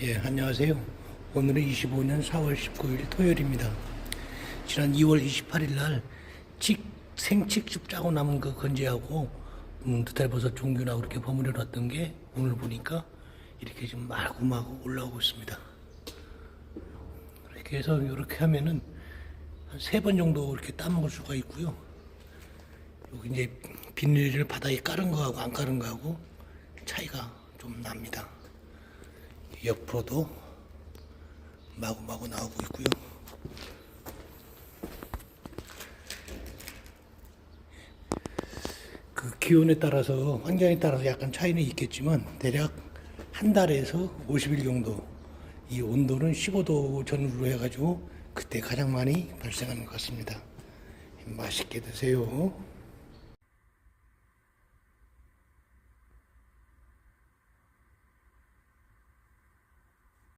예, 안녕하세요. 오늘은 25년 4월 19일 토요일입니다. 지난 2월 28일 날 칡, 생칡즙 짜고 남은 그 건재하고 음, 두달버섯 종균하고 이렇게 버무려 놨던 게 오늘 보니까 이렇게 좀 마구마구 올라오고 있습니다. 이렇게 해서 이렇게 하면은 한 세 번 정도 이렇게 따먹을 수가 있고요. 여기 이제 비닐을 바닥에 깔은 거하고 안 깔은 거하고 차이가 좀 납니다. 옆으로도 마구마구 나오고 있고요. 그 기온에 따라서 환경에 따라서 약간 차이는 있겠지만 대략 한 달에서 50일 정도 이 온도는 15도 전후로 해가지고 그때 가장 많이 발생하는 것 같습니다. 맛있게 드세요.